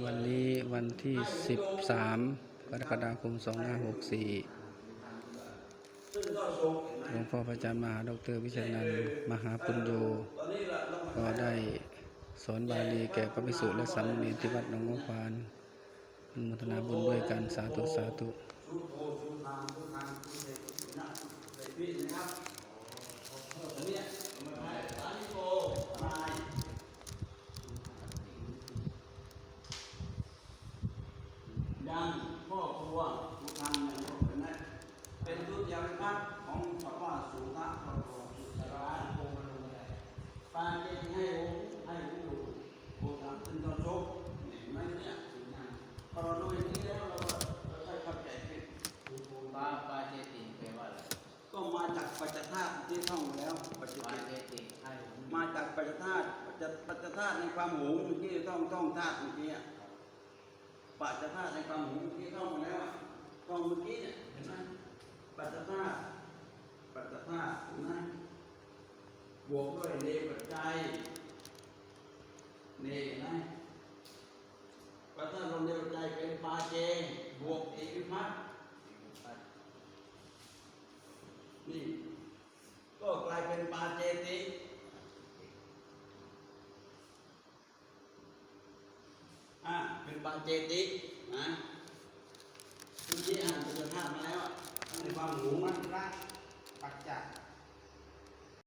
วันนี้วันที่ 13 กรกฎาคม 2564 หลวงพ่อพระจามหาดรวิชนันมหาปุญโย ก็ได้สอนบาลีแก่พระภิกษุและสามเณรที่วัดหนองงัวควานอนุทนาบุญด้วยกันสาธุสาธุ ยัง ตัวทุกทางในโลกนั้นเป็นทุติยวิภัตของสัพพะสุตะพระโพธิสารานโกมนุอะไรปานเจติให้องค์ให้ผู้ดูโอทำขึ้นตอนชกเห็นไหมเนี่ยถึงนั้นพอเราดูอย่างนี้แล้วเราก็เราได้เข้าใจผิดปาปาเจติแปลว่าอะไรก็มาจากปัจจธาตุที่ท่องแล้วปัจจปาธาตุเจติให้มาจากปัจจธาตุปัจจธาตุในความหงเมื่อกี้ต้องต้องธาตุเมื่อกี้ ปัจจธาตุในความหุงเมื่อกี้ท่องมาแล้วอะท่องเมื่อกี้เนี่ยเห็นไหมปัจจธาตุปัจจธาตุเห็นไหมบวกด้วยเนปัจจัยเนเห็นไหมปัจจธาตุเนปัจจัยเป็นปาเจบวกเอกวิพัฒน์นี่ก็กลายเป็นปาเจติ บางเจตินะเมื่อกี้อ่านสุภาพมาแล้วในความหูมันรักปัจจัย